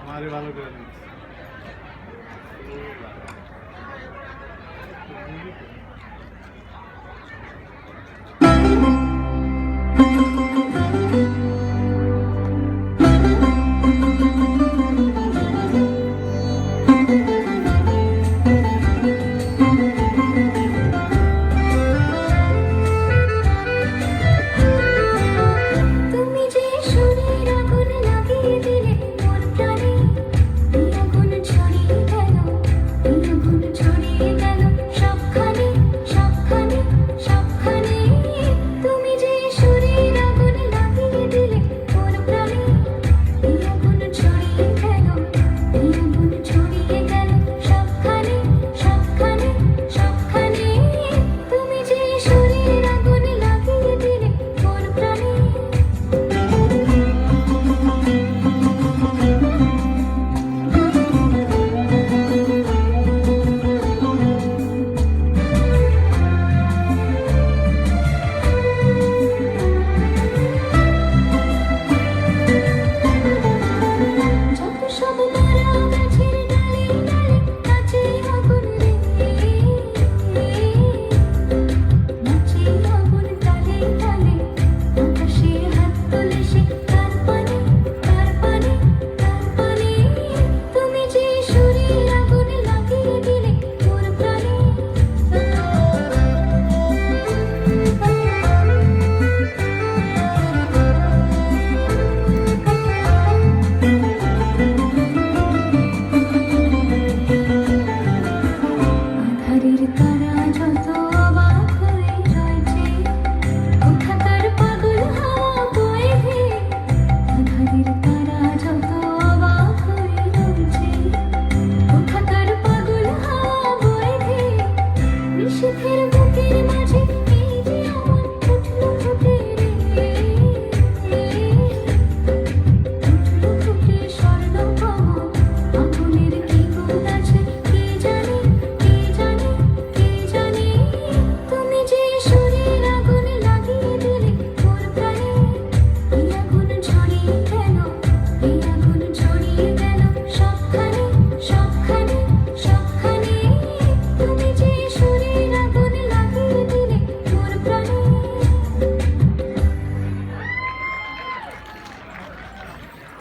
আমারই ভালো করে দিচ্ছে তুমি বাড়ির তারা যত অবাক হয়ে রয়েছে কোথাকার পাগল হাওয়া বয়ে আধারের তারা যত অবাক হয়ে রয়েছে কোথাকার পাগল হাওয়া বয়ে নিশীথের বুকের মাঝে